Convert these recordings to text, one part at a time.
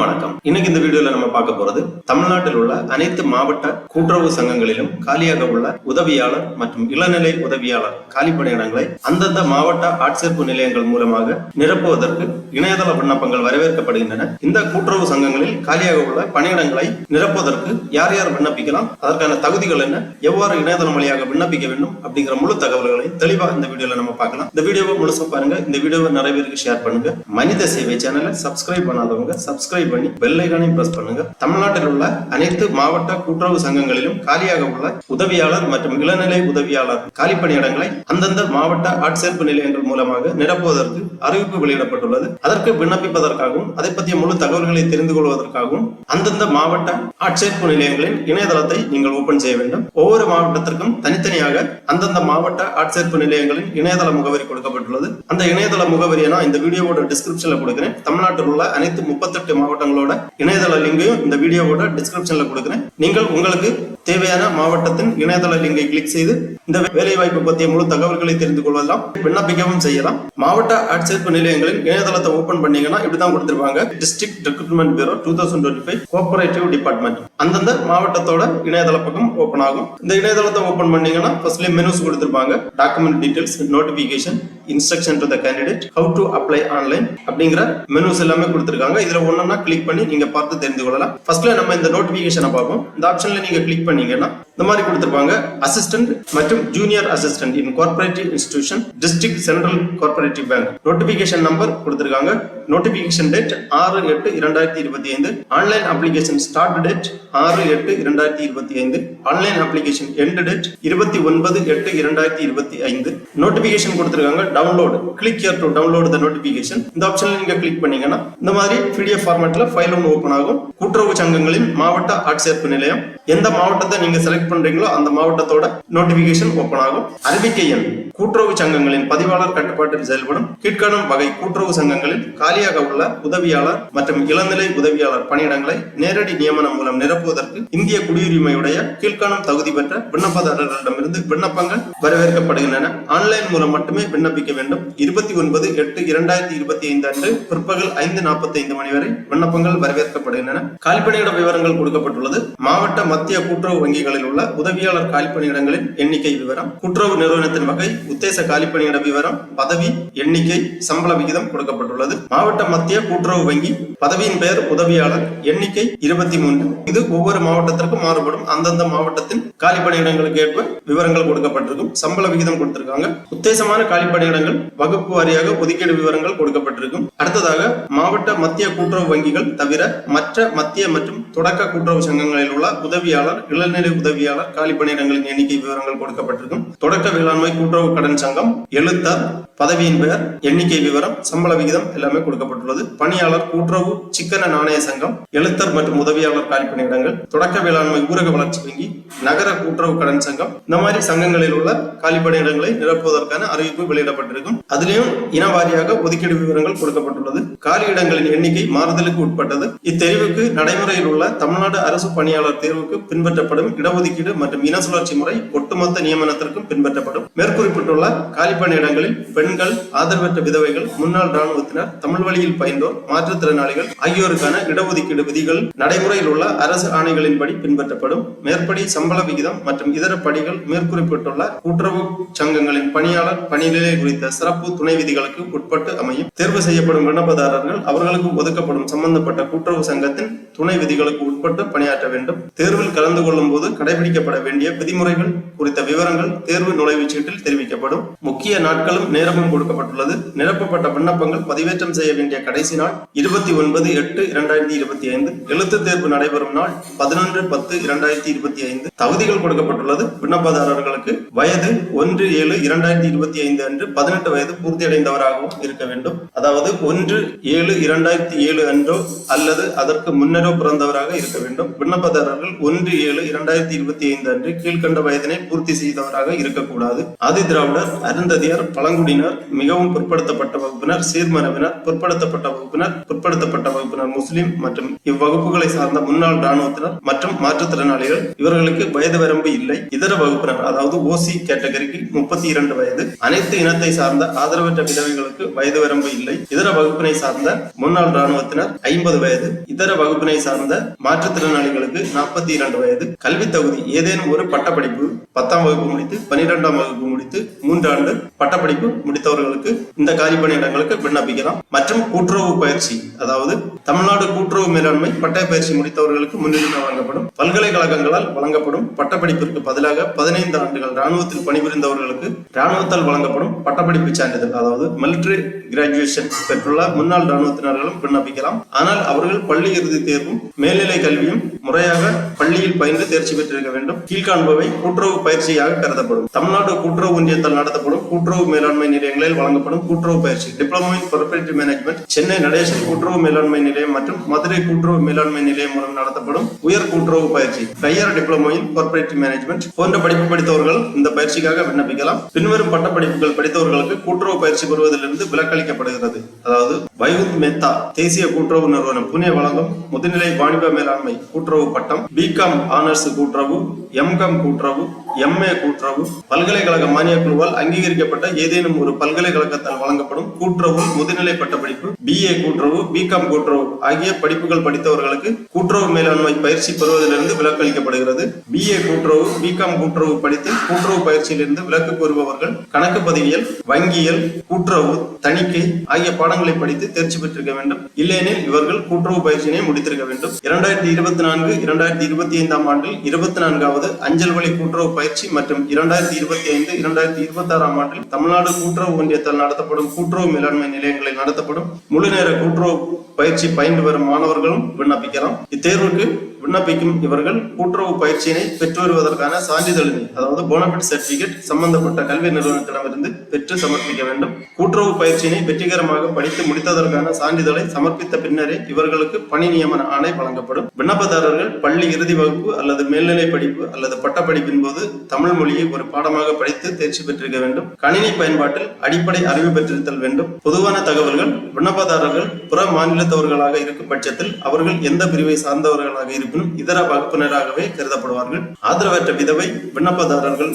அனைவருக்கும் வணக்கம். இன்னைக்கு இந்த வீடியோல நம்ம பார்க்க போறது தமிழ்நாட்டில் உள்ள அனைத்து மாவட்ட கூட்டுறவு சங்கங்களிலும் காலியாக உள்ள உதவியாளர் மற்றும் இளநிலை உதவியாளர் காலி பணியிடங்களை அந்தந்த மாவட்ட ஆட்சேர்ப்பு நிலையங்கள் மூலமாக நிரப்புவதற்கு இணையதள விண்ணப்பங்கள் வரவேற்கப்படுகின்றன. இந்த கூட்டுறவு சங்கங்களில் காலியாக உள்ள பணியிடங்களை நிரப்புவதற்கு யார் யார் விண்ணப்பிக்கலாம்? அதற்கான தகுதிகள் என்ன? எவ்வாறு இணையதளம் வழியாக விண்ணப்பிக்க வேண்டும்? அப்படிங்கிற முழு தகவல்களை தெளிவா இந்த வீடியோல நம்ம பார்க்கலாம். இந்த வீடியோவை முழுசா பாருங்க. இந்த வீடியோவை நிறைய பேருக்கு ஷேர் பண்ணுங்க. மனித சேவை சேனலை சப்ஸ்கிரைப் பண்ணாதவங்க சப்ஸ்கிரைப் பண்ணி பெல் பிரஸ் பண்ணுங்க. தமிழ்நாட்டில் உள்ள அனைத்து மாவட்ட கூட்டுறவு சங்கங்களிலும் காலியாக உள்ள உதவியாளர் மற்றும் இளநிலை உதவியாளர் காலி பணியிடங்களை அந்தந்த மாவட்ட ஆட்சேர்ப்பு நிலையங்கள் மூலமாக நிரப்புவதற்கு அறிவிப்பு வெளியிடப்பட்டுள்ளது. அதற்கு விண்ணப்பிப்பதற்காகவும் அதை பற்றிய முழு தகவல்களை தெரிந்து கொள்வதற்காகவும் அந்தந்த மாவட்ட ஆட்சேர்ப்பு நிலையங்களின் இணையதளத்தை நீங்கள் ஓபன் செய்ய வேண்டும். ஒவ்வொரு மாவட்டத்திற்கும் தனித்தனியாக அந்தந்த மாவட்ட ஆட்சேர்ப்பு நிலையங்களின் இணையதள முகவரி கொடுக்கப்பட்டுள்ளது. அந்த இணையதள முகவரியை நான் இந்த வீடியோவோட டிஸ்கிரிப்ஷன்ல கொடுக்கிறேன். தமிழ்நாட்டில் உள்ள அனைத்து முப்பத்தெட்டு மாவட்ட மாவட்டங்களோட இணையதள லிங்கையும் இந்த வீடியோவோட டிஸ்கிரிப்ஷன்ல கொடுக்குறேன். நீங்கள் உங்களுக்கு தேவையான மாவட்டத்தின் இணையதள லிங்கை கிளிக் செய்து இந்த வேலை வாய்ப்பு பற்றிய முழு தகவல்களை தெரிந்து கொள்ளலாம். விண்ணப்பிக்கவும் செய்யலாம். மாவட்ட ஆட்சேர்ப்பு நிலையங்களின் இணையதளத்தை ஓபன் பண்ணீங்கன்னா இப்படிதான் கொடுத்திருப்பாங்க. District recruitment bureau two thousand twenty five cooperative department அந்தந்த மாவட்டத்தோட இணையதள பக்கம் ஓபன் ஆகும். இந்த இணையதளத்தை ஓபன் பண்ணீங்கன்னா ஃபர்ஸ்ட்லேயே மெனுஸ் கொடுத்துருப்பாங்க. Document details notification instruction to the candidate how to apply online அப்படிங்கிற மெனுஸ் எல்லாமே கொடுத்துருக்காங்க. இதுல ஒன்னா கிளிக் பண்ணி நீங்க பார்த்து தெரிந்து கொள்ளலாம். ஃபர்ஸ்ட்ல நம்ம இந்த நோட்டிபிகேஷனை பார்ப்போம். இந்த ஆப்ஷன்ல நீங்க கிளிக் பண்ணீங்கன்னா இந்த மாதிரி கொடுத்துருப்பாங்க. அசிஸ்டன்ட் மற்றும் junior assistant in cooperative institution district central cooperative bank notification number கொடுத்துருக்காங்க. நோட்டிபிகேஷன் டேட் ஆறு எட்டு இரண்டாயிரத்தி இருபத்தி ஐந்து. ஆன்லைன் அப்ளிகேஷன் ஸ்டார்ட் டேட் ஆறு எட்டு இரண்டாயிரத்தி இருபத்தி ஐந்து. ஆன்லைன் அப்ளிகேஷன் எண்ட் டேட் இருபத்தி ஒன்பது எட்டு இரண்டாயிரத்தி இருபத்தி ஐந்து. நோட்டிபிகேஷன் கொடுத்துருக்காங்க. Download click here to download the notification இந்த ஆப்ஷன்ல நீங்க கிளிக் பண்ணீங்கன்னா இந்த மாதிரி பிடிஎஃப் ஃபார்மேட்ல ஃபைல் ஒன்று ஓப்பன் ஆகும். கூட்டுறவு சங்கங்களின் மாவட்ட ஆட்சேர்ப்பு நிலையம். எந்த மாவட்டத்தை நீங்க செலக்ட் பண்றீங்களோ அந்த மாவட்டத்தோட நோட்டிபிகேஷன் ஓப்பன் ஆகும். அறிவிக்கை எண் கூட்டுறவு சங்கங்களின் பதிவாளர் கட்டுப்பாட்டில் செயல்படும் கீழ்காணும் வகை கூட்டுறவு சங்கங்களில் காலியாக உள்ள உதவியாளர் மற்றும் இளநிலை உதவியாளர் பணியிடங்களை நேரடி நியமனம் மூலம் நிரப்புவதற்கு இந்திய குடியுரிமையுடைய கீழ்காணும் தகுதி பெற்ற விண்ணப்பதாரர்களிடமிருந்து விண்ணப்பங்கள் வரவேற்கப்படுகின்றன. ஆன்லைன் மூலம் மட்டுமே விண்ணப்பிக்க வேண்டும். இருபத்தி ஒன்பது எட்டு இரண்டாயிரத்தி இருபத்தி ஐந்து அன்று பிற்பகல் ஐந்து நாற்பத்தி ஐந்து மணி வரை விண்ணப்பங்கள் வரவேற்கப்படுகின்றன. காலிப்பணியிட விவரங்கள் கொடுக்கப்பட்டுள்ளது. மாவட்ட மத்திய கூட்டுறவு வங்கிகளில் உள்ள உதவியாளர் காலிப்பணியிடங்களின் எண்ணிக்கை விவரம் கூட்டுறவு நிறுவனத்தின் வகை உத்தேச காலிப்பணியிட விவரம் பதவி எண்ணிக்கை சம்பள விகிதம் கொடுக்கப்பட்டுள்ளது. மாவட்ட மத்திய கூட்டுறவு வங்கி பதவியின் பெயர் உதவியாளர் எண்ணிக்கை இருபத்தி மூன்று இது ஒவ்வொரு மாவட்டத்திற்கும் மாறுபடும். அந்தந்த மாவட்டத்தின் காலிப்பணியிடங்களுக்கு ஏற்ப விவரங்கள் கொடுக்கப்பட்டிருக்கும். சம்பள விகிதம் கொடுத்திருக்காங்க. உத்தேசமான காலிப்பணியிடங்கள் வகுப்பு வாரியாக ஒதுக்கீடு விவரங்கள் கொடுக்கப்பட்டிருக்கும். அடுத்ததாக மாவட்ட மத்திய கூட்டுறவு வங்கிகள் தவிர மற்ற மத்திய மற்றும் தொடக்க கூட்டுறவு சங்கங்களில் உள்ள உதவியாளர் இளநிலை உதவியாளர் காலிப்பணியிடங்களின் எண்ணிக்கை விவரங்கள் கொடுக்கப்பட்டிருக்கும். தொடக்க வேளாண்மை கூட்டுறவு கடன் சங்கம் எழுத்தர் பதவியின் பெயர் எண்ணிக்கை விவரம் சம்பள விகிதம் எல்லாமே கொடுக்கப்பட்டுள்ளது. பணியாளர் கூட்டுறவு சிக்கன நாணய சங்கம் எழுத்தர் மற்றும் உதவியாளர் காலிப்பணியிடங்கள் தொடக்க வேளாண்மை ஊரக வளர்ச்சி வங்கி நகர கூட்டுறவு கடன் சங்கம். இந்த மாதிரி சங்கங்களில் உள்ள காலிப்பணியிடங்களை நிரப்புவதற்கான அறிவிப்பு வெளியிடப்பட்டிருக்கும். அதிலேயும் இன வாரியாக ஒதுக்கீடு விவரங்கள் கொடுக்கப்பட்டுள்ளது. காலி இடங்களின் எண்ணிக்கை மாறுதலுக்கு உட்பட்டது. இத்தெரிவுக்கு நடைமுறையில் உள்ள தமிழ்நாடு அரசு பணியாளர் தேர்வுக்கு பின்பற்றப்படும் இடஒதுக்கீடு மற்றும் இன சுழற்சி முறை ஒட்டுமொத்த நியமனத்திற்கும் பின்பற்றப்படும். மேற்குறிப்பிட்டுள்ள காலிப்பணியிடங்களில் பெண்கள் ஆதரவற்ற விதவைகள் முன்னாள் ராணுவத்தினர் தமிழ் வழியில் பயின்றோர் மாற்றுத்திறனாளிகள் ஆகியோருக்கான இடஒதுக்கீடு விதிகள் நடைமுறையில் உள்ள அரசு ஆணைகளின்படி பின்பற்றப்படும். மேற்படி சம்பள விகிதம் மற்றும் இதர படிகள் மேற்குறிப்பிட்டுள்ள கூட்டுறவு சங்கங்களின் பணியாளர் பணிநிலை குறித்த சிறப்பு துணை விதிகளுக்கு உட்பட்டு அமையும். தேர்வு செய்யப்படும் விண்ணப்பதாரர்கள் அவர்களுக்கு ஒதுக்கப்படும் சம்பந்தப்பட்ட கூட்டுறவு சங்கத்தின் துணை விதிகளுக்கு உட்பட்டு பணியாற்ற வேண்டும். தேர்வில் கலந்து கொள்ளும் போது கடைபிடிக்கப்பட வேண்டிய விதிமுறைகள் குறித்த விவரங்கள் தேர்வு நுழைவுச் சீட்டில் தெரிவிக்கப்படும். முக்கிய நாட்களும் நேரமும் கொடுக்கப்பட்டுள்ளது. நிரப்பப்பட்ட விண்ணப்பங்கள் பதிவேற்றம் செய்ய வேண்டிய கடைசி நாள் இருபத்தி ஒன்பது எட்டு இரண்டாயிரத்தி இருபத்தி ஐந்து. எழுத்து தேர்வு நடைபெறும் நாள் பதினொன்று பத்து இரண்டாயிரத்தி இருபத்தி ஐந்து. தகுதிகள் கொடுக்கப்பட்டுள்ளது. விண்ணப்பதாரர்களுக்கு வயது ஒன்று ஏழு இரண்டாயிரத்தி இருபத்தி ஐந்து அன்று பதினெட்டு வயது பூர்த்தியடைந்தவராகவும் இருக்க வேண்டும். அதாவது ஒன்று ஏழு இரண்டாயிரத்தி ஏழு அன்றோ அல்லது அதற்கு முன்னரோ பிறந்தவராக இருக்க வேண்டும். விண்ணப்பதாரர்கள் ஒன்று ஏழு இரண்டாயிரத்தி இருபத்தி ஐந்து அன்று கீழ்கண்ட வயதினை பூர்த்தி செய்தவராக இருக்கக்கூடாது. ஆதி திராவிடர் அருந்ததியர் பழங்குடியினர் மிகவும் பிற்படுத்தப்பட்ட வகுப்பினர் சீர்மரபினர் பிற்படுத்தப்பட்ட வகுப்பினர் பிற்படுத்தப்பட்ட வகுப்பினர் முஸ்லிம் மற்றும் இவ்வகுப்புகளை சார்ந்த முன்னாள் ராணுவத்தினர் மற்றும் மாற்றுத்திறனாளிகள் இவர்களுக்கு வயது வரம்பு இல்லை. இதர வகுப்பினர் அதாவது ஓசி கேட்டகரிக்கு முப்பத்தி இரண்டு வயது. அனைத்து இனத்தை சார்ந்த ஆதரவற்ற விதவைகளுக்கு வயது வரம்பு இல்லை. இதர வகுப்பினை சார்ந்த முன்னாள் ராணுவத்தினர் ஐம்பது வயது. இதர வகுப்பினை சார்ந்த மாற்றுத்திறனாளிகளுக்கு நாற்பத்தி இரண்டு வயது. கல்வி தகுதி ஏதேனும் ஒரு பட்டப்படிப்பு பத்தாம் வகுப்பு முடித்து பனிரெண்டாம் வகுப்பு முடித்து மூன்றாண்டு பட்டப்படிப்பு முடித்தவர்களுக்கு இந்த காலி பணியிடங்களுக்கு விண்ணப்பிக்கலாம். மற்றும் கூட்டுறவு பயிற்சி அதாவது தமிழ்நாடு கூட்டுறவு மேலாண்மை பட்டய பயிற்சி முடித்தவர்களுக்கு முன்னுரிமை வழங்கப்படும். பல்கலைக்கழகங்களால் வழங்கப்படும் பட்டப்படிப்பிற்கு பதிலாக பதினைந்து ஆண்டுகள் ராணுவத்தில் பணிபுரிந்தவர்களுக்கு ராணுவத்தால் வழங்கப்படும் பட்டப்படிப்பு சான்றிதழ் அதாவது மிலிட்ரி கிராஜுவேஷன் பெற்றுள்ள முன்னாள் ராணுவத்தினர்களும் விண்ணப்பிக்கலாம். ஆனால் அவர்கள் பள்ளி இறுதி தேர்வும் மேல்நிலை கல்வியும் முறையாக பள்ளியில் பயின்று தேர்ச்சி பெற்றிருக்க வேண்டும். கீழ்காண்பவை கூட்டுறவு பயிற்சியாக கருதப்படும். தமிழ்நாடு கூட்டுறவு ஒன்றியத்தால் நடத்தப்படும் கூட்டுறவு மேலாண்மை நிலையங்களில் வழங்கப்படும் கூட்டுறவு பயிற்சி. Diploma in cooperative management Chennai Natesan கூட்டுறவு மேலாண்மை நிலையம் நிலையம் மற்றும் மதுரை கூட்டுறவு மேலாண்மை நிலையம் மூலம் நடத்தப்படும் உயர் கூட்டுறவு பயிற்சி higher diploma in cooperative management போன்ற படிப்பு படித்தவர்கள் இந்த பயிற்சிக்காக விண்ணப்பிக்கலாம். பின்வரும் பட்டப்படிப்புகள் படித்தவர்களுக்கு கூட்டுறவு பயிற்சி பெறுவதிலிருந்து விலக்களிக்கப்படுகிறது. அதாவது வைகுந்த் மேத்தா தேசிய கூட்டுறவு நிறுவனம் புனே வழங்கும் முதுநிலை வாணிப மேலாண்மை கூட்டுறவு பட்டம் பிகாம் ஆனர்ஸ் கூட்டுறவு எம்காம் கூட்டுறவு எம்ஏ கூட்டுறவு பல்கலைக்கழக மானிய குழுவால் அங்கீகரிக்கப்பட்ட ஏதேனும் ஒரு பல்கலைக்கழகத்தால் வழங்கப்படும் கூட்டுறவு முதுநிலை பட்டப்படிப்பு பிஏ கூட்டுறவு பிகாம் கூட்டுறவு ஆகிய படிப்புகள் படித்தவர்களுக்கு கூட்டுறவு மேலாண்மை பயிற்சி பெறுவதிலிருந்து விலக்களிக்கப்படுகிறது. பிஏ கூட்டுறவு பிகாம் கூட்டுறவு படித்து கூட்டுறவு பயிற்சியிலிருந்து விலக்கு கோருபவர்கள் கணக்கு பதிவியல் வங்கியல் கூட்டுறவு தணிக்கை ஆகிய பாடங்களை படித்து தேர்ச்சி பெற்றிருக்க வேண்டும். இல்லையெனில் இவர்கள் கூட்டுறவு பயிற்சியினை முடித்திருக்க வேண்டும். இரண்டாயிரத்தி இருபத்தி நான்கு இரண்டாயிரத்தி இருபத்தி ஐந்தாம் ஆண்டில் இருபத்தி நான்காவது அஞ்சல் வழி கூட்டுறவு பயிற்சி மற்றும் இரண்டாயிரத்தி இருபத்தி ஐந்து இரண்டாயிரத்தி இருபத்தி ஆறாம் ஆண்டில் தமிழ்நாடு கூட்டுறவு ஒன்றியத்தால் நடத்தப்படும் கூட்டுறவு மேலாண்மை நிலையங்களில் நடத்தப்படும் முழு நேர கூட்டுறவு பயிற்சி பயின்று வரும் மாணவர்களும் விண்ணப்பிக்கலாம். இத்தேர்வுக்கு விண்ணப்பிக்கும் இவர்கள் கூட்டுறவு பயிற்சியினை பெற்று வருவதற்கான சான்றிதழினை அதாவது போனபிட் சர்டிபிகேட் சம்பந்தப்பட்ட கல்வி நிறுவனத்திடமிருந்து பெற்று சமர்ப்பிக்க வேண்டும். கூட்டுறவு பயிற்சியினை வெற்றிகரமாக படித்து முடித்ததற்கான சான்றிதழை சமர்ப்பித்த பின்னரே இவர்களுக்கு பணி நியமன ஆணை வழங்கப்படும். விண்ணப்பதாரர்கள் பள்ளி இறுதி வகுப்பு அல்லது மேல்நிலை படிப்பு அல்லது பட்டப்படிப்பின் போது தமிழ் மொழியை ஒரு பாடமாக படித்து தேர்ச்சி பெற்றிருக்க வேண்டும். கணினி பயன்பாட்டில் அடிப்படை அறிவு பெற்றிருத்தல் வேண்டும். பொதுவான தகவல்கள் விண்ணப்பதாரர்கள் புற மாநிலத்தவர்களாக இருக்கும் பட்சத்தில் அவர்கள் எந்த பிரிவை சார்ந்தவர்களாக இருக்கும் இருப்பினும் இதர வகுப்பினராகவே கருதப்படுவார்கள். ஆதரவற்ற விதவை விண்ணப்பதாரர்கள்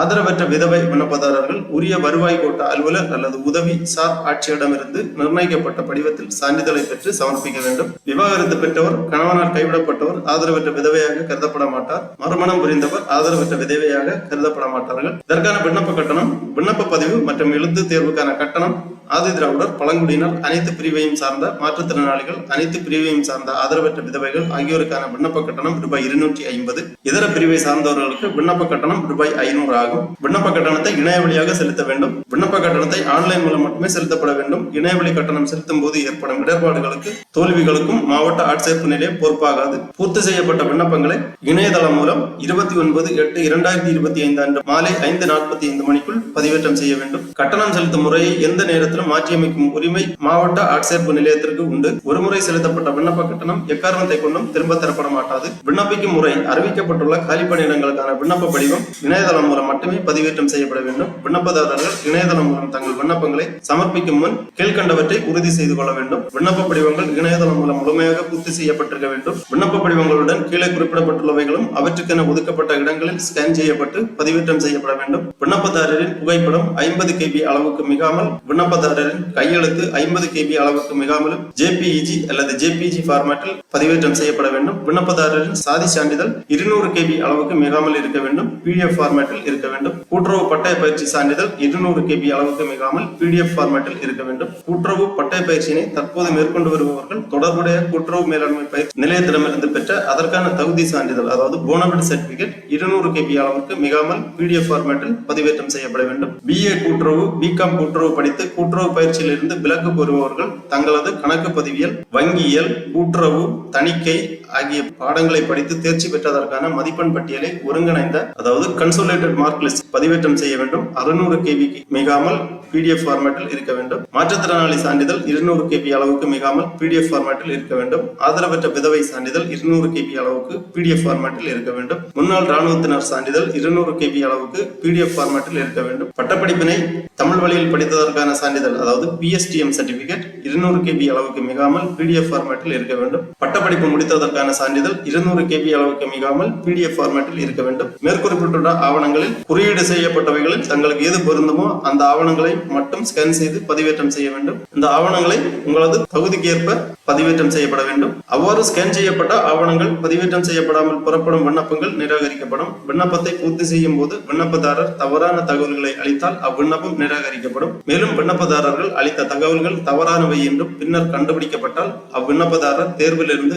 ஆதரவற்ற விதவை விண்ணப்பதாரர்கள் உரிய வருவாய் கோட்ட அலுவலர் அல்லது உதவி சார் ஆட்சியிடமிருந்து நிர்ணயிக்கப்பட்ட படிவத்தில் சான்றிதழை பெற்று சமர்ப்பிக்க வேண்டும். விவாகரத்து பெற்றவர் கணவனால் கைவிடப்பட்டவர் ஆதரவற்ற விதவையாக கருதப்பட மாட்டார். மறுமணம் புரிந்தவர் ஆதரவற்ற விதவையாக கருதப்பட மாட்டார்கள். இதற்கான விண்ணப்ப கட்டணம் விண்ணப்ப பதிவு மற்றும் எழுத்து தேர்வுக்கான கட்டணம் ஆதி திராவிடர் பழங்குடியினர் அனைத்து பிரிவையும் சார்ந்த மாற்றுத்திறனாளிகள் அனைத்து பிரிவையும் சார்ந்த ஆதரவற்ற விதவைகள் ஆகியோருக்கான விண்ணப்ப கட்டணம் ரூபாய் இருநூற்றி ஐம்பது. இதர பிரிவை சார்ந்தவர்களுக்கு விண்ணப்ப கட்டணம் ரூபாய் ஐநூறு ஆகும். விண்ணப்ப கட்டணத்தை இணைய வழியாக செலுத்த வேண்டும். விண்ணப்ப கட்டணத்தை ஆன்லைன் மூலம் மட்டுமே செலுத்தப்பட வேண்டும். இணையவழி கட்டணம் செலுத்தும் போது ஏற்படும் இடர்பாடுகளுக்கு தோல்விகளுக்கும் மாவட்ட ஆட்சேர்ப்பு நிலையம் பொறுப்பாகாது. பூர்த்தி செய்யப்பட்ட விண்ணப்பங்களை இணையதளம் மூலம் இருபத்தி ஒன்பது எட்டு இரண்டாயிரத்தி இருபத்தி ஐந்து அன்று மாலை ஐந்து நாற்பத்தி ஐந்து மணிக்குள் பதிவேற்றம் செய்ய வேண்டும். கட்டணம் செலுத்தும் முறையை எந்த நேரத்தில் நேரத்திலும் மாற்றியமைக்கும் உரிமை மாவட்ட ஆட்சேர்ப்பு நிலையத்திற்கு உண்டு. ஒருமுறை செலுத்தப்பட்ட விண்ணப்ப கட்டணம் எக்காரணத்தை கொண்டும் திரும்ப தரப்பட மாட்டாது விண்ணப்பிக்கும் முறை அறிவிக்கப்பட்டுள்ள காலிப்பணியிடங்களுக்கான விண்ணப்ப படிவம் இணையதளம் மூலம் மட்டுமே பதிவேற்றம் செய்யப்பட வேண்டும். விண்ணப்பதாரர்கள் இணையதளம் மூலம் தங்கள் விண்ணப்பங்களை சமர்ப்பிக்கும் முன் கீழ்கண்டவற்றை உறுதி செய்து கொள்ள வேண்டும். விண்ணப்ப படிவங்கள் இணையதளம் மூலம் முழுமையாக பூர்த்தி செய்யப்பட்டிருக்க வேண்டும். விண்ணப்ப படிவங்களுடன் கீழே குறிப்பிடப்பட்டுள்ளவைகளும் அவற்றுக்கென ஒதுக்கப்பட்ட இடங்களில் ஸ்கேன் செய்யப்பட்டு பதிவேற்றம் செய்யப்பட வேண்டும். விண்ணப்பதாரரின் புகைப்படம் ஐம்பது கேபி அளவுக்கு மிகாமல் விண்ணப்பதாரரின் கையெழுத்து ஐம்பது கேபி அளவுக்கு மிகாமலும் ஜேபிஇஜி அல்லது ஜேபிஜி ஃபார்மேட்டில் பதிவேற்றம் செய்யப்பட வேண்டும். விண்ணப்பதாரரின் சாதி சான்றிதழ் இருநூறு கேபி அளவுக்கு மிகாமல் இருக்க வேண்டும். பிடிஎஃப் ஃபார்மேட்டில் இருக்க வேண்டும். கூட்டுறவு பட்டய பயிற்சி சான்றிதழ் இருநூறு கேபி அளவுக்கு மிகாமல் பிடிஎஃப் ஃபார்மேட்டில் இருக்க வேண்டும். கூட்டுறவு பட்டய பயிற்சியினை தற்போது மேற்கொண்டு வருபவர்கள் தொடர்புடைய கூட்டுறவு மேலாண்மை பயிற்சி நிலையத்திடமிருந்து பெற்ற அதற்கான தகுதி சான்றிதழ் அதாவது போனபிட் சர்டிபிகேட் இருநூறு கேபி அளவுக்கு மிகாமல் பிடிஎஃப் ஃபார்மேட்டில் பதிவேற்றம் செய்யப்பட வேண்டும். பிஏ கூட்டுறவு பிகாம் கூட்டுறவு படித்து கூட்டுறவு பயிற்சியிலிருந்து விலக்கு பெறுபவர்கள் தங்களது கணக்கு பதிவியல் வங்கியியல் கூட்டுறவு தணிக்கை ஆகிய பாடங்களை படித்து தேர்ச்சி பெற்றதற்கான மதிப்பெண் பட்டியலை ஒருங்கிணைந்த அதாவது கன்சோலேட்டட் மார்க் லிஸ்ட் பதிவேற்றம் செய்ய வேண்டும். அறுநூறு கேபிக்கு மிகாமல் பிடிஎஃப் ஃபார்மேட்டில் இருக்க வேண்டும். மாற்றுத்திறனாளி சான்றிதழ் இருநூறு கேபி அளவுக்கு மிகாமல் பிடிஎஃப் ஃபார்மேட்டில் இருக்க வேண்டும். ஆதரவற்ற விதவை சான்றிதழ் இருநூறு கேபி அளவுக்கு பிடிஎஃப் ஃபார்மேட்டில் இருக்க வேண்டும். முன்னாள் ராணுவத்தினர் சான்றிதழ் இருநூறு கேபி அளவுக்கு பிடிஎஃப் ஃபார்மேட்டில் இருக்க வேண்டும். பட்டப்படிப்பினை தமிழ் வழியில் படித்ததற்கான சான்றிதழ் அதாவது பிஎஸ்டிஎம் சர்டிபிகேட் இருநூறு கேபி அளவுக்கு மிகாமல் பிடிஎஃப் ஃபார்மேட்டில் இருக்க வேண்டும். பட்டப்படிப்பு முடித்ததற்கான சான்றிதழ் இருநூறு கேபி அளவுக்கு மிகாமல் பிடிஎஃப் ஃபார்மேட்டில் இருக்க வேண்டும். மேற்குறிப்பிட்டுள்ள ஆவணங்களில் குறியீடு செய்யப்பட்டவைகளில் தங்களுக்கு எது பொருந்துமோ அந்த ஆவணங்களை மட்டும் ஸ்கேன் செய்து பதிவேற்றம் செய்ய வேண்டும். இந்த ஆவணங்களை உங்களது தகுதிக்கேற்ப பதிவேற்றம் செய்யப்பட வேண்டும். அவ்வாறு ஸ்கேன் செய்யப்பட்ட ஆவணங்கள் பதிவேற்றம் செய்யப்படாமல் புறப்படும் விண்ணப்பங்கள் நிராகரிக்கப்படும். விண்ணப்பத்தை பூர்த்தி செய்யும் போது விண்ணப்பதாரர் தவறான தகவல்களை அளித்தால் அவ்விண்ணப்பம் நிராகரிக்கப்படும். மேலும் விண்ணப்பதாரர்கள் அளித்த தகவல்கள் தவறானவை என்றும் பின்னர் கண்டுபிடிக்கப்பட்டால் அவ்விண்ணப்பதாரர் தேர்விலிருந்து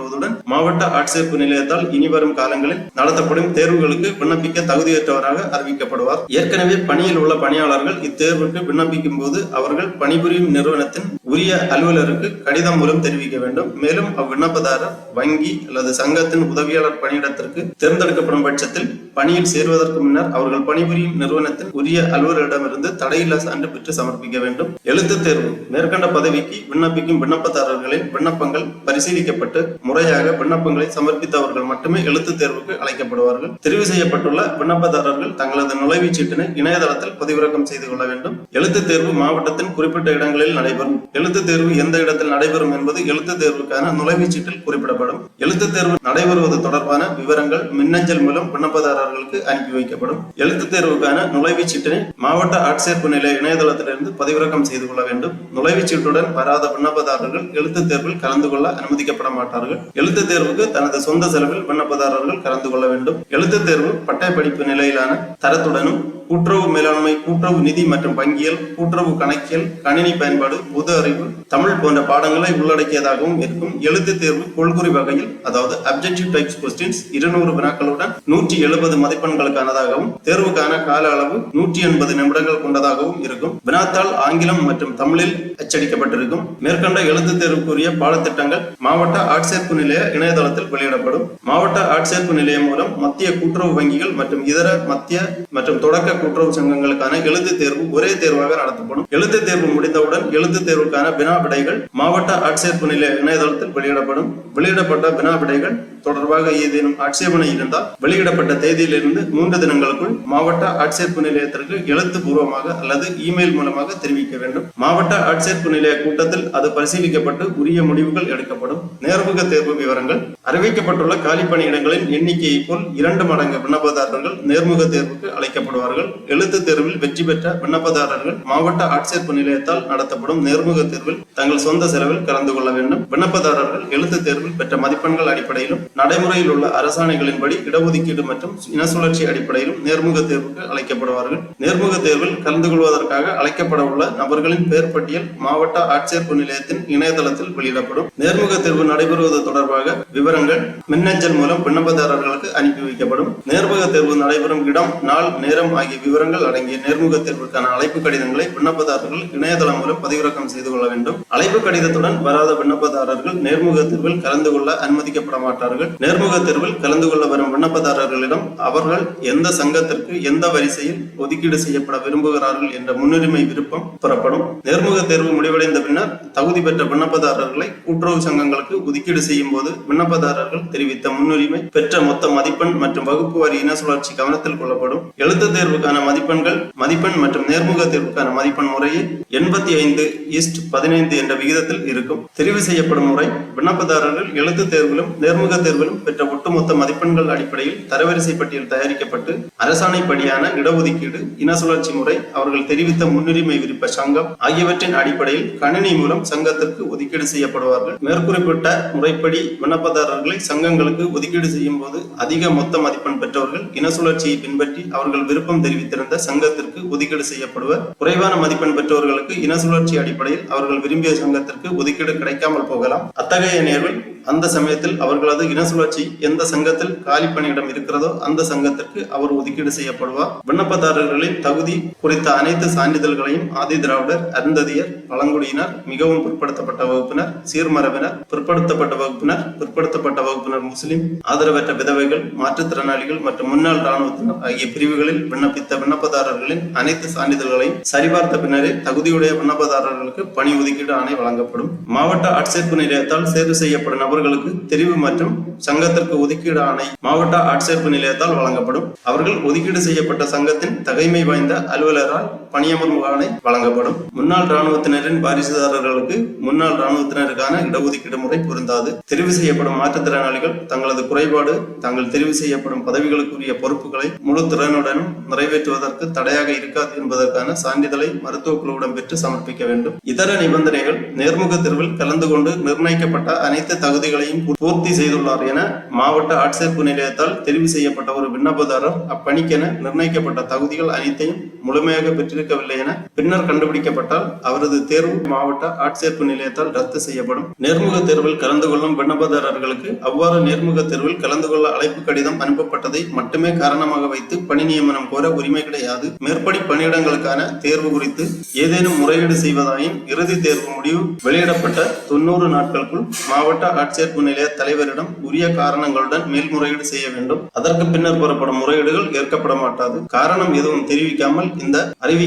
நிராகரிக்கப்படுவதுடன் மாவட்ட ஆட்சேர்ப்பு நிலையத்தால் இனிவரும் காலங்களில் நடத்தப்படும் தேர்வுகளுக்கு விண்ணப்பிக்க தகுதியற்றவராக அறிவிக்கப்படுவார். ஏற்கனவே பணியில் உள்ள பணியாளர்கள் இத்தேர்வுக்கு விண்ணப்பிக்கும் போது அவர்கள் பணிபுரியும் நிறுவனத்தின் உரிய அலுவலருக்கு கடிதம் மூலம் தெரிவிக்க வேண்டும். மேலும் அவ்விண்ணப்பதாரர் வங்கி அல்லது சங்கத்தின் உதவியாளர் பணியிடத்திற்கு தேர்ந்தெடுக்கப்படும் பட்சத்தில் பணியில் சேர்வதற்கு முன்னர் அவர்கள் பணிபுரியும் நிறுவனத்தின் உரிய அலுவலரிடமிருந்து தடையில்லா சான்று பெற்று சமர்ப்பிக்க வேண்டும். எழுத்துத் தேர்வு. மேற்கண்ட பதவிக்கு விண்ணப்பிக்கும் விண்ணப்பதாரர்களின் விண்ணப்பங்கள் பரிசீலிக்கப்பட்டு முறையாக விண்ணப்பங்களை சமர்ப்பித்தவர்கள் மட்டுமே எழுத்துத் தேர்வுக்கு அழைக்கப்படுவார்கள். தெரிவு செய்யப்பட்டுள்ள விண்ணப்பதாரர்கள் தங்களது நுழைவுச் சீட்டினை இணையதளத்தில் பதிவிறக்கம் செய்து கொள்ள வேண்டும். எழுத்துத் தேர்வு மாவட்டத்தின் குறிப்பிட்ட இடங்களில் நடைபெறும். எழுத்துத் தேர்வு எந்த இடத்தில் நடைபெறும் என்பது எழுத்துத் தேர்வுக்கான நுழைவுச் சீட்டில் குறிப்பிடப்படும். எழுத்துத் தேர்வு நடைபெறுவது தொடர்பான விவரங்கள் மின்னஞ்சல் மூலம் விண்ணப்பதாரர்களுக்கு அனுப்பி வைக்கப்படும். எழுத்துத் தேர்வுக்கான நுழைவுச் சீட்டினை மாவட்ட ஆட்சேர்ப்பு நிலைய இணையதளத்திலிருந்து பதிவிறக்கம் செய்து கொள்ள வேண்டும். நுழைவுச் சீட்டுடன் வராத விண்ணப்பதாரர்கள் எழுத்துத் தேர்வில் கலந்து கொள்ள அனுமதிக்கப்பட மாட்டார்கள். எழுத்துத் தேர்வுக்கு தனது சொந்த செலவில் விண்ணப்பதாரர்கள் கலந்து கொள்ள வேண்டும். எழுத்துத் தேர்வு பட்டய படிப்பு நிலையிலான தரத்துடனும் கூட்டுறவு மேலாண்மை கூட்டுறவு நிதி மற்றும் வங்கியல் கூட்டுறவு கணக்கியல் கணினி பயன்பாடு பொது அறிவு தமிழ் போன்ற பாடங்களை உள்ளடக்கியதாகவும் இருக்கும். எழுத்துத் தேர்வு கொள்குறி வகையில் அதாவது அப்ஜெக்டிவ் டைப்ஸ் கொஸ்டின்ஸ் இருநூறு வினாக்களுடன் நூற்றி எழுபது மதிப்பெண்களுக்கானதாகவும் தேர்வுக்கான கால அளவு நூற்றி எண்பது நிமிடங்கள் கொண்டதாகவும் இருக்கும். வினாத்தாள் ஆங்கிலம் மற்றும் தமிழில் அச்சடிக்கப்பட்டிருக்கும். மேற்கண்ட எழுத்துத் தேர்வுக்குரிய பாடத்திட்டங்கள் மாவட்ட ஆட்சேர்ப்பு நிலைய இணையதளத்தில் வெளியிடப்படும். மாவட்ட ஆட்சேர்ப்பு நிலையம் மூலம் மத்திய கூட்டுறவு வங்கிகள் மற்றும் இதர மத்திய மற்றும் தொடக்க கூட்டுறவு சங்கங்களுக்கான எழுத்து தேர்வு ஒரே தேர்வாக நடத்தப்படும். எழுத்து தேர்வு முடிந்தவுடன் எழுத்து தேர்வுக்கான வினா விடைகள் மாவட்ட ஆட்சேர்ப்பு நிலைய இணையதளத்தில் வெளியிடப்படும். வெளியிடப்பட்ட வினா விடைகள் தொடர்பாக ஏதேனும் ஆட்சேபனை இருந்தால் வெளியிடப்பட்ட தேதியிலிருந்து மூன்று தினங்களுக்குள் மாவட்ட ஆட்சேர்ப்பு நிலையத்திற்கு எழுத்துப்பூர்வமாக அல்லது இமெயில் மூலமாக தெரிவிக்க வேண்டும். மாவட்ட ஆட்சேர்ப்பு நிலைய கூட்டத்தில் அது பரிசீலிக்கப்பட்டு உரிய முடிவுகள் எடுக்கப்படும். நேர்முக தேர்வு விவரங்கள். அறிவிக்கப்பட்டுள்ள காலி பணியிடங்களின் எண்ணிக்கையை போல் இரண்டு மடங்கு விண்ணப்பதாரர்கள் நேர்முக தேர்வுக்கு அழைக்கப்படுவார்கள். எழுத்துத் தேர்வில் வெற்றி பெற்ற விண்ணப்பதாரர்கள் மாவட்ட ஆட்சேர்ப்பு நிலையத்தால் நடத்தப்படும் நேர்முக தேர்வில் தங்கள் சொந்த செலவில் கலந்து கொள்ள வேண்டும். விண்ணப்பதாரர்கள் எழுத்துத் தேர்வில் பெற்ற மதிப்பெண்கள் அடிப்படையிலும் நடைமுறையில் உள்ள அரசாணைகளின்படி இடஒதுக்கீடு மற்றும் இனசுழற்சி அடிப்படையிலும் நேர்முக தேர்வுக்கு அழைக்கப்படுவார்கள். நேர்முக தேர்வில் கலந்து கொள்வதற்காக அழைக்கப்பட உள்ள நபர்களின் பெயர் பட்டியல் மாவட்ட ஆட்சேர்ப்பு நிலையத்தின் இணையதளத்தில் வெளியிடப்படும். நேர்முக தேர்வு நடைபெறுவது தொடர்பாக விவரங்கள் மின்னஞ்சல் மூலம் விண்ணப்பதாரர்களுக்கு அனுப்பி வைக்கப்படும். நேர்முக தேர்வு நடைபெறும் இடம் நாள் நேரம் ஆகிய விவரங்கள் அடங்கிய நேர்முக தேர்வுக்கான அழைப்பு கடிதங்களை விண்ணப்பதாரர்கள் இணையதளம் மூலம் பதிவிறக்கம் செய்து கொள்ள வேண்டும். அழைப்பு கடிதத்துடன் வராத விண்ணப்பதாரர்கள் நேர்முக தேர்வில் கலந்து கொள்ள அனுமதிக்கப்பட மாட்டார்கள். நேர்முக தேர்வில் கலந்து கொள்ள வரும் விண்ணப்பதாரர்களிடம் அவர்கள் எந்த சங்கத்திற்கு எந்த வரிசையில் ஒதுக்கீடு செய்யப்பட விரும்புகிறார்கள் என்ற முன்னுரிமை விருப்பம் பெறப்படும். நேர்முக தேர்வு முடிவடைந்த பின்னர் தகுதி பெற்ற விண்ணப்பதாரர்களை கூட்டுறவு சங்கங்களுக்கு ஒதுக்கீடு செய்யும் போது விண்ணப்பதாரர்கள் தெரிவித்த முன்னுரிமை பெற்ற மொத்த மதிப்பெண் மற்றும் வகுப்பு வாரி இன சுழற்சி கவனத்தில் கொள்ளப்படும். எழுத்துத் தேர்வுக்கான மதிப்பெண்கள் மதிப்பெண் மற்றும் நேர்முக தேர்வுக்கான மதிப்பெண் முறையே எண்பத்தி ஐந்து ஈஸ்ட் பதினைந்து என்ற விகிதத்தில் இருக்கும். தெரிவு செய்யப்படும் முறை விண்ணப்பதாரர்கள் எழுத்து தேர்விலும் நேர்முக தேர்விலும் பெற்ற ஒட்டுமொத்த மதிப்பெண்கள் அடிப்படையில் தரவரிசை பட்டியல் தயாரிக்கப்பட்டு அரசாணைப்படியான இடஒதுக்கீடு இன சுழற்சி முறை அவர்கள் தெரிவித்த முன்னுரிமை விருப்ப சங்கம் ஆகியவற்றின் அடிப்படையில் கணினி மூலம் சங்கத்திற்கு ஒதுக்கீடு செய்யப்படுவார்கள். மேற்குறிப்பிட்ட முறைப்படி விண்ணப்பதாரர்களை சங்கங்களுக்கு ஒதுக்கீடு செய்யும் போது அதிக மொத்த மதிப்பெண் பெற்றவர்கள் இன சுழற்சியை பின்பற்றி அவர்கள் விருப்பம் தெரிவித்திருந்த சங்கத்திற்கு ஒதுக்கீடு செய்யப்படுவர். குறைவான மதிப்பெண் பெற்றவர்களுக்கு இன சுழற்சி அடிப்படையில் அவர்கள் விரும்பிய சங்கத்திற்கு ஒதுக்கீடு கிடைக்காமல் போகலாம். அத்தகைய நேர்வில் அந்த சமயத்தில் அவர்களது இன சுழற்சி எந்த சங்கத்தில் காலி பணியிடம் இருக்கிறதோ அந்த சங்கத்திற்கு அவர் ஒதுக்கீடு செய்யப்படுவார். விண்ணப்பதாரர்களின் தகுதி குறித்த அனைத்து சான்றிதழ்களையும் ஆதி திராவிடர் அருந்ததியர் பழங்குடியினர் மிகவும் பிற்படுத்தப்பட்ட வகுப்பினர் சீர்மரபினர் பிற்படுத்தப்பட்ட வகுப்பினர் பிற்படுத்தப்பட்ட வகுப்பினர் முஸ்லிம் ஆதரவற்ற விதவைகள் மாற்றுத்திறனாளிகள் மற்றும் முன்னாள் இராணுவத்தினர் ஆகிய பிரிவுகளில் விண்ணப்பித்த விண்ணப்பதாரர்களின் அனைத்து சான்றிதழ்களையும் சரிபார்த்த பின்னரே தகுதியுடைய விண்ணப்பதாரர்களுக்கு பணி ஒதுக்கீடு ஆணை வழங்கப்படும். மாவட்ட ஆட்சேர்ப்பு நிலையத்தால் தேர்வு செய்யப்படும் நபர்களுக்கு தெரிவு மற்றும் சங்கத்திற்கு ஒதுக்கீடு ஆணை மாவட்ட ஆட்சேர்ப்பு நிலையத்தால் வழங்கப்படும். அவர்கள் ஒதுக்கீடு செய்யப்பட்ட சங்கத்தின் தகைமை வாய்ந்த அலுவலரால் பணியமர்வு ஆணை வழங்கப்படும். முன்னாள் இராணுவத்தினரின் வாரிசுதாரர்களுக்கு முன்னாள் இராணுவத்தினருக்கான இடஒதுக்கீடு முறை பொருந்தாது. தெரிவு செய்யப்படும் மாற்றுத்திறனாளிகள் தங்களது குறைபாடு தாங்கள் தெரிவு செய்யப்படும் பதவிகளுக்குரிய பொறுப்புகளை முழு திறனுடனும் நிறைவேற்றுவதற்கு தடையாக இருக்காது என்பதற்கான சான்றிதழை மருத்துவ குழுவிடம் பெற்று சமர்ப்பிக்க வேண்டும். இதர நிபந்தனைகள் நேர்முக தேர்வில் கலந்து கொண்டு நிர்ணயிக்கப்பட்ட அனைத்து தகுதிகளையும் பூர்த்தி செய்துள்ளார் என மாவட்ட ஆட்சேர்ப்பு நிலையத்தால் தெரிவு செய்யப்பட்ட ஒரு விண்ணப்பதாரர் அப்பணிக்கென நிர்ணயிக்கப்பட்ட தகுதிகள் அனைத்தையும் முழுமையாக பெற்று இருக்கவில்லை என பின்னர் கண்டுபிடிக்கப்பட்டால் அவரது தேர்வு மாவட்ட ஆட்சேர்ப்பு நிலையத்தால் ரத்து செய்யப்படும். நேர்முக தேர்வில் கலந்து கொள்ளும் விண்ணப்பதாரர்களுக்கு அவ்வாறு நேர்முக தேர்வில் கலந்து கொள்ள அழைப்பு கடிதம் அனுப்பப்பட்டதை மட்டுமே காரணமாக வைத்து பணி நியமனம் கோர உரிமை கிடையாது. மேற்படி பணியிடங்களுக்கான தேர்வு குறித்து ஏதேனும் முறையீடு செய்வதாயின் இறுதி தேர்வு முடிவு வெளியிடப்பட்ட தொன்னூறு நாட்களுக்குள் மாவட்ட ஆட்சேர்ப்பு நிலைய தலைவரிடம் உரிய காரணங்களுடன் மேல்முறையீடு செய்ய வேண்டும். அதற்கு பின்னர் புறப்படும் முறையீடுகள் ஏற்கப்பட மாட்டாது. காரணம் எதுவும் தெரிவிக்காமல் இந்த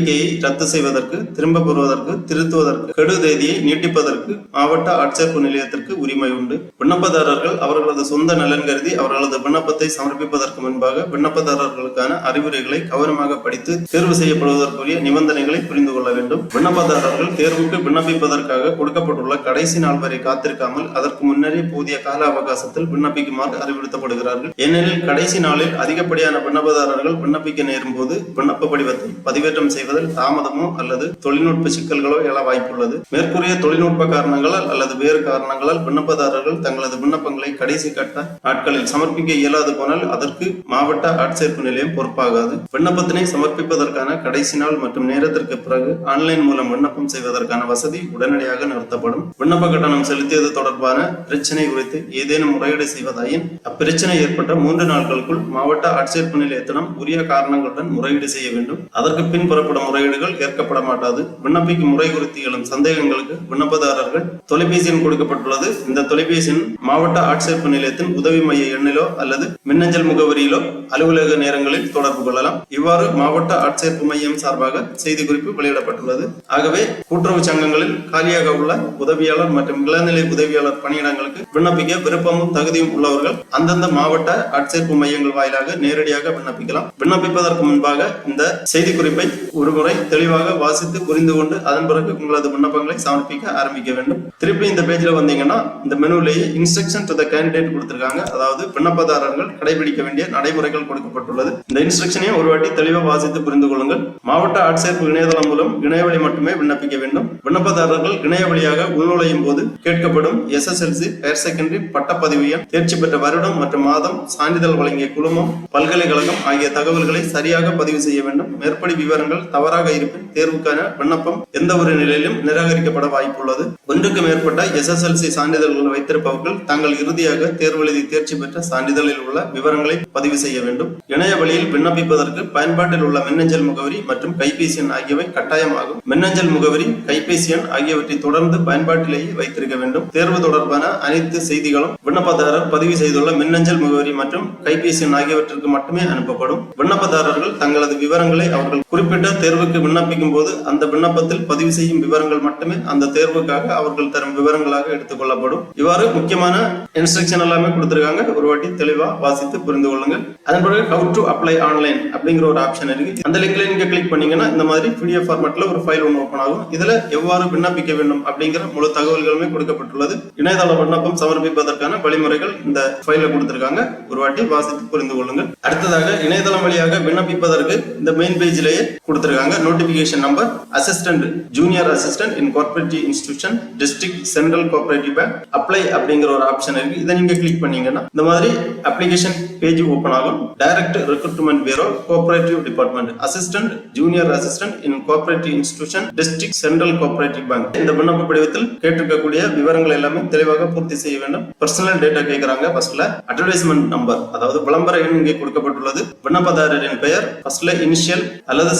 அறிவிக்கையை ரத்து செய்வதற்கு திரும்ப பெறுவதற்கு திருத்துவதற்கு கெடு தேதியை நீட்டிப்பதற்கு மாவட்ட ஆட்சேர்ப்பு நிலையத்திற்கு உரிமை உண்டு. விண்ணப்பதாரர்கள் அவர்களது சொந்த நலன் கருதி அவர்களது விண்ணப்பத்தை சமர்ப்பிப்பதற்கு முன்பாக விண்ணப்பதாரர்களுக்கான அறிவுரைகளை கவனமாக படித்து தேர்வு செய்யப்படுவதற்குரிய நிபந்தனைகளை புரிந்து கொள்ள வேண்டும். விண்ணப்பதாரர்கள் தேர்வுக்கு விண்ணப்பிப்பதற்காக கொடுக்கப்பட்டுள்ள கடைசி நாள் வரை காத்திருக்காமல் அதற்கு முன்னரே போதிய கால அவகாசத்தில் விண்ணப்பிக்குமாறு அறிவுறுத்தப்படுகிறார்கள். ஏனெனில் கடைசி நாளில் அதிகப்படியான விண்ணப்பதாரர்கள் விண்ணப்பிக்க நேரும் போது விண்ணப்ப படிவத்தை பதிவேற்றம் செய்வதில் தாமதமோ அல்லது தொழில்நுட்ப சிக்கல்களோ எழ வாய்ப்புள்ளது. மேற்கூறிய தொழில்நுட்ப காரணங்களால் அல்லது வேறு காரணங்களால் விண்ணப்பதாரர்கள் தங்களது விண்ணப்பங்களை கடைசி கட்ட நாட்களில் சமர்ப்பிக்க இயலாது போனால் அதற்கு மாவட்ட ஆட்சேர்ப்பு நிலையம் பொறுப்பாகாது. விண்ணப்பத்தினை சமர்ப்பிப்பதற்கான கடைசி நாள் மற்றும் நேரத்திற்கு பிறகு ஆன்லைன் மூலம் விண்ணப்பம் செய்வதற்கான வசதி உடனடியாக நிறுத்தப்படும். விண்ணப்ப கட்டணம் செலுத்தியது தொடர்பான பிரச்சனை குறித்து ஏதேனும் முறையீடு செய்வதாயின் அப்பிரச்சனை ஏற்பட்ட மூன்று நாட்களுக்குள் மாவட்ட ஆட்சேர்ப்பு நிலையத்திடம் உரிய காரணங்களுடன் முறையீடு செய்ய வேண்டும். அதற்கு பின் புறப்படும் முறையீடுகள் ஏற்கப்பட மாட்டாது. விண்ணப்பிக்கும் முறை குறித்து எழும் சந்தேகங்களுக்கு விண்ணப்பதாரர்கள் தொலைபேசி எண் கொடுக்கப்பட்டுள்ளது. இந்த தொலைபேசி எண் மாவட்ட ஆட்சேர்ப்பு நிலையத்தின் உதவி மைய எண்ணிலோ அல்லது மின்னஞ்சல் முகவரியிலோ அலுவலக நேரங்களில் தொடர்பு கொள்ளலாம். இவ்வாறு மாவட்ட ஆட்சேர்ப்பு மையம் சார்பாக செய்தி குறிப்பு வெளியிடப்பட்டுள்ளது. ஆகவே கூட்டுறவு சங்கங்களில் காலியாக உள்ள உதவியாளர் மற்றும் இளநிலை உதவியாளர் பணியிடங்களுக்கு விண்ணப்பிக்க விருப்பமும் தகுதியும் உள்ளவர்கள் அந்தந்த மாவட்ட ஆட்சேர்ப்பு மையங்கள் வாயிலாக நேரடியாக விண்ணப்பிக்கலாம். விண்ணப்பிப்பதற்கு முன்பாக இந்த செய்தி குறிப்பை ஒரு ஒருமுறை தெளிவாக வாசித்து புரிந்து கொண்டு அதன் பிறகு உங்களது விண்ணப்பங்களை சமர்ப்பிக்க ஆரம்பிக்க வேண்டும். திருப்பி இந்த பேஜ்ல வந்தீங்கன்னா இந்த மெனுலேயே இன்ஸ்ட்ரக்ஷன் டு த கேண்டிடேட் கொடுத்திருக்காங்க. அதாவது விண்ணப்பதாரர்கள் கடைபிடிக்க வேண்டிய நடைமுறைகள் கொடுக்கப்பட்டுள்ளது. இந்த இன்ஸ்ட்ரக்ஷனையும் ஒரு வாட்டி தெளிவாக வாசித்து புரிந்து கொள்ளுங்கள். மாவட்ட ஆட்சேர்ப்பு இணையதளம் மூலம் இணையவழி மட்டுமே விண்ணப்பிக்க வேண்டும். விண்ணப்பதாரர்கள் இணைய வழியாக உள்நுழையும் போது கேட்கப்படும் எஸ்எஸ்எல்சி ஹையர் செகண்டரி பட்டப்பதிவு எண் தேர்ச்சி பெற்ற வருடம் மற்றும் மாதம் சான்றிதழ் வழங்கிய குழுமம் பல்கலைக்கழகம் ஆகிய தகவல்களை சரியாக பதிவு செய்ய வேண்டும். மேற்படி விவரங்கள் தவறு தவறாக இருப்பின் தேர்வுக்கான விண்ணப்பம் எந்த ஒரு நிலையிலும் நிராகரிக்கப்பட வாய்ப்புள்ளது. ஒன்றுக்கு மேற்பட்ட எஸ்எஸ்எல்சி சான்றிதழ்கள் வைத்திருப்பவர்கள் தாங்கள் இறுதியாக தேர்வு எழுதி தேர்ச்சி பெற்ற சான்றிதழில் உள்ள விவரங்களை பதிவு செய்ய வேண்டும். இணைய வழியில் விண்ணப்பிப்பதற்கு பயன்பாட்டில் உள்ள மின்னஞ்சல் முகவரி மற்றும் கைபேசி எண் ஆகியவை கட்டாயமாகும். மின்னஞ்சல் முகவரி கைபேசி எண் ஆகியவற்றை தொடர்ந்து பயன்பாட்டிலேயே வைத்திருக்க வேண்டும். தேர்வு தொடர்பான அனைத்து செய்திகளும் விண்ணப்பதாரர் பதிவு செய்துள்ள மின்னஞ்சல் முகவரி மற்றும் கைபேசி எண் ஆகியவற்றிற்கு மட்டுமே அனுப்பப்படும். விண்ணப்பதாரர்கள் தங்களது விவரங்களை அவர்கள் குறிப்பிட்ட தேர்வுக்கு விண்ணப்பிக்கும் போது அந்த விண்ணப்பத்தில் பதிவு செய்யும் விவரங்கள் மட்டுமே அந்த தேர்வுக்காக அவர்கள் தரும் விவரங்களாக எடுத்துக்கொள்ளப்படும் இவ்வாறு முக்கியமான இன்ஸ்ட்ரக்ஷன் எல்லாமே கொடுத்திருக்காங்க. ஒரு வாட்டி தெளிவா வாசித்து புரிந்து கொள்ளுங்கள். அதன் பிறகு ஹவு டு அப்ளை ஆன்லைன் அப்படிங்கிற ஒரு ஆப்ஷன் இருக்கு. அந்த லிங்க்ல நீங்க கிளிக் பண்ணீங்கன்னா இந்த மாதிரி பிடிஎஃப் ஃபார்மேட்ல ஒரு ஃபைல் ஒன்று ஓப்பன் ஆகும். இதுல எவ்வாறு விண்ணப்பிக்க வேண்டும் அப்படிங்கிற முழு தகவல்களுமே கொடுக்கப்பட்டுள்ளது. இணையதள விண்ணப்பம் சமர்ப்பிப்பதற்கான வழிமுறைகள் இந்த ஃபைல கொடுத்திருக்காங்க. ஒரு வாட்டி வாசித்து புரிந்து கொள்ளுங்கள். அடுத்ததாக இணையதளம் வழியாக விண்ணப்பிப்பதற்கு இந்த மெயின் பேஜ்லயே கொடுத்திருக்காங்க. கொடுத்துருக்காங்க notification number assistant junior assistant in cooperative institution district central cooperative bank apply அப்படிங்கிற ஒரு ஆப்ஷன் இருக்கு. இதை நீங்க கிளிக் பண்ணீங்கன்னா இந்த மாதிரி அப்ளிகேஷன் பேஜ் ஓபன் ஆகும். Direct recruitment bureau cooperative department assistant junior assistant in cooperative institution district central cooperative bank இந்த விண்ணப்ப படிவத்தில் கேட்டிருக்கக்கூடிய விவரங்கள் எல்லாமே தெளிவாக பூர்த்தி செய்ய வேண்டும். பர்சனல் டேட்டா கேட்கிறாங்க ஃபர்ஸ்ட்ல அட்வர்டைஸ்மெண்ட் நம்பர் அதாவது விளம்பர எண் இங்கே கொடுக்கப்பட்டுள்ளது. விண்ணப்பதாரரின் பெயர் ஃபர்ஸ்ட்ல இனிஷியல் அல்லது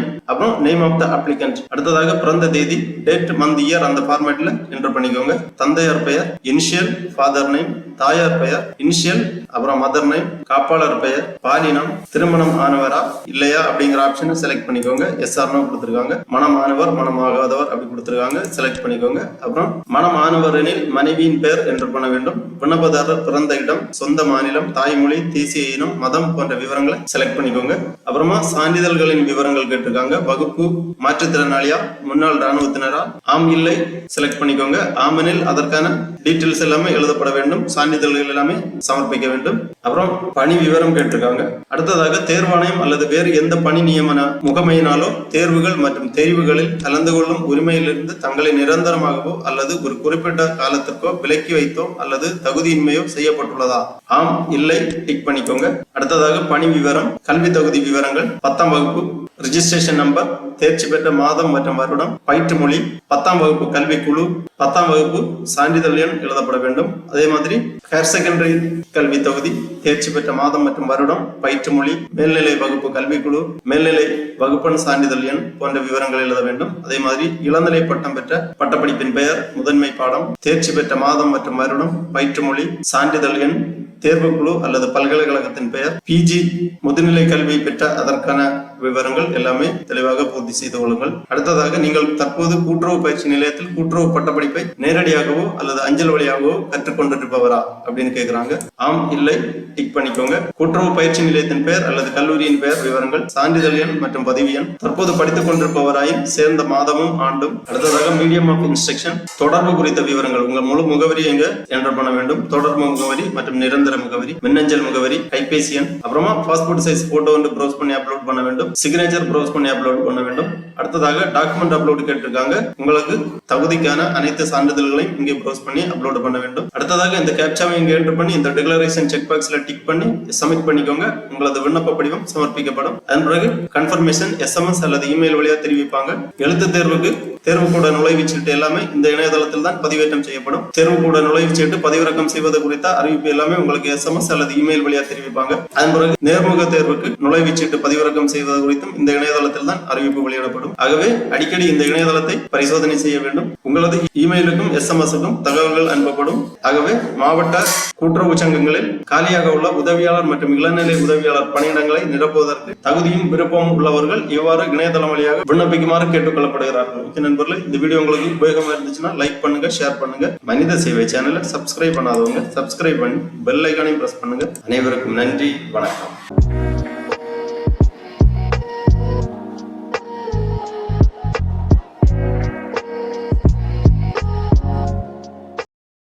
நேம் அப்புறம் நேம் ஆஃப் த அப்ளிகன்ட் அடுத்ததாக பிறந்த தேதி டேட் மந்த் இயர் அந்த ஃபார்மேட்ல என்டர் பண்ணிக்கோங்க. தந்தையார் பெயர் இனிஷியல் ஃபாதர் நேம் தாயார் பெயர் இனிஷியல் அப்புறம் மதர் நேம் காப்பாளர் பெயர் பாலினம் திருமணம் ஆனவரா இல்லையா அப்படிங்கிற ஆப்ஷனை செலக்ட் பண்ணிக்கோங்க. எஸ்ஆர்னோ கொடுத்துருக்காங்க. மனம் ஆனவர் மனம் ஆகாதவர் அப்படி கொடுத்துருக்காங்க. செலக்ட் பண்ணிக்கோங்க. அப்புறம் மனம் ஆனவர் எனில் மனைவியின் பெயர் என்டர் பண்ண வேண்டும். விண்ணப்பதாரர் பிறந்த இடம் சொந்த மாநிலம் தாய்மொழி தேசிய இனம் மதம் போன்ற விவரங்களை செலக்ட் பண்ணிக்கோங்க. அப்புறமா சான்றிதழ்களின் விவரங்கள் கேட்டிருக்காங்க. வகுப்பு மாற்றுத்திறனாளியா முன்னாள் ராணுவத்தினரா ஆம் இல்லை செலக்ட் பண்ணிக்கோங்க. ஆமெனில் அதற்கான டீட்டெயில்ஸ் எல்லாமே எழுதப்பட வேண்டும் சான்றிதழ்கள் எல்லாமே சமர்ப்பிக்க வேண்டும். அப்புறம் பணி விவரம் கேட்டிருக்காங்க. அடுத்ததாக தேர்வாணையம் அல்லது வேறு எந்த பணி நியமன முகமையினாலோ தேர்வுகள் மற்றும் தெரிவுகளில் கலந்து கொள்ளும் உரிமையிலிருந்து தங்களை நிரந்தரமாகவோ அல்லது ஒரு குறிப்பிட்ட காலத்திற்கோ விலக்கி வைத்தோ அல்லது தகுதியின்மையோ செய்யப்பட்டுள்ளதா? ஆம் இல்லை டிக் பண்ணிக்கோங்க. அடுத்ததாக பணி விவரம் கல்வி தகுதி விவரங்கள் பத்தாம் வகுப்பு ரிஜிஸ்ட்ரேஷன் நம்பர் தேர்ச்சி பெற்ற மாதம் மற்றும் வருடம் பயிற்று மொழி பத்தாம் வகுப்பு கல்வி குழு பத்தாம் வகுப்பு சான்றிதழ் எண் எழுதப்பட வேண்டும். அதே மாதிரி ஹையர் செகண்டரி கல்வி தொகுதி தேர்ச்சி பெற்ற மாதம் மற்றும் வருடம் பயிற்று மொழி மேல்நிலை வகுப்பு கல்விக்குழு மேல்நிலை வகுப்பன் சான்றிதழ் எண் போன்ற விவரங்கள் எழுத வேண்டும். அதே மாதிரி இளநிலை பட்டம் பெற்ற பட்டப்படிப்பின் பெயர் முதன்மை பாடம் தேர்ச்சி பெற்ற மாதம் மற்றும் வருடம் பயிற்று மொழி சான்றிதழ் எண் தேர்வுக்குழு அல்லது பல்கலைக்கழகத்தின் பெயர் பிஜி முதுநிலை கல்வி பெற்ற அதற்கான விவரங்கள் எல்லாமே தெளிவாக பூர்த்தி செய்து கொள்ளுங்கள். அடுத்ததாக நீங்கள் தற்போது கூட்டுறவு பயிற்சி நிலையத்தில் கூட்டுறவு பட்டப்படிப்பை நேரடியாகவோ அல்லது அஞ்சல் வழியாகவோ கற்றுக்கொண்டிருப்பவரா அப்படின்னு கேட்கிறாங்க ஆம் இல்லை டிக் பண்ணிக்கோங்க. கூட்டுறவு பயிற்சி நிலையத்தின் பெயர் அல்லது கல்லூரியின் பெயர் விவரங்கள் சான்றிதழ் எண் மற்றும் பதிவு எண் தற்போது படித்துக் கொண்டிருப்பவராயின் சேர்ந்த மாதமும் ஆண்டும். அடுத்ததாக மீடியம் ஆஃப் இன்ஸ்ட்ரக்ஷன் தொடர்பு குறித்த விவரங்கள் உங்கள் முழு முகவரி எங்க? என்டர் பண்ண வேண்டும். தொடர்பு முகவரி மற்றும் நிரந்தர முகவரி மின்னஞ்சல் முகவரி கைபேசி எண் அப்புறமா பாஸ்போர்ட் சைஸ் போட்டோ வந்து ப்ரௌஸ் பண்ணி அப்லோட் பண்ண வேண்டும். சிக்னேச்சர் ப்ரௌஸ் பண்ணி அப்லோட் பண்ண வேண்டும். அடுத்ததாக டாக்குமெண்ட் அப்லோடு கேட்டிருக்காங்க. உங்களுக்கு தகுதிக்கான அனைத்து சான்றிதழ்களையும் இங்கே ப்ரௌஸ் பண்ணி அப்லோட் பண்ண வேண்டும். அடுத்ததாக இந்த கேப்சாவை இங்கே என்டர் பண்ணி இந்த டிக்ளரேஷன் செக் பாக்ஸ்ல டிக் பண்ணி சப்மிட் பண்ணிக்கோங்க. உங்களது விண்ணப்ப படிவம் சமர்ப்பிக்கப்படும். அதன் பிறகு கன்ஃபர்மேஷன் எஸ்எம்எஸ் அல்லது இமெயில் வழியாக தெரிவிப்பாங்க. எழுத்து தேர்வுக்கு தேர்வுக்கூட கூட நுழைவுச்சீட்டு எல்லாமே இந்த இணையதளத்தில் தான் பதிவேற்றம் செய்யப்படும். தேர்வுக்கூட கூட நுழைவுச்சீட்டு பதிவிறக்கம் செய்வது குறித்த அறிவிப்பு எல்லாமே உங்களுக்கு எஸ்எம்எஸ் அல்லது இமெயில் வழியாக தெரிவிப்பாங்க. அதன் பிறகு நேர்முக தேர்வுக்கு நுழைவுச்சீட்டு பதிவிறக்கம் செய்வது குறித்தும் இந்த இணையதளத்தில் தான் அறிவிப்பு வெளியிடப்படும். ஆகவே அடிக்கடி இந்த இணையதளத்தை பரிசோதனை செய்ய வேண்டும். உங்களது இமெயிலுக்கும் எஸ்எம்எஸ்க்கும் தகவல்கள் அனுப்பப்படும். ஆகவே மாவட்ட கூட்டுறவு சங்கங்களில் காலியாக உள்ள உதவியாளர் மற்றும் இளநிலை உதவியாளர் பணியிடங்களை நிரப்புவதற்கு தகுதியும் விருப்பமும் உள்ளவர்கள் இவ்வாறு இணையதளம் வழியாக விண்ணப்பிக்குமாறு கேட்டுக்கொள்ளப்படுகிறார்கள். நண்பர்களே இந்த வீடியோ உங்களுக்கு உபயோகமா இருந்துச்சுன்னா லைக் பண்ணுங்க ஷேர் பண்ணுங்க. மனித சேவை சேனலை சப்ஸ்கிரைப் பண்ணாதவங்க சப்ஸ்கிரைப் பண்ணி பெல் ஐக்கானையும் பிரஸ் பண்ணுங்க. அனைவருக்கும் நன்றி வணக்கம்.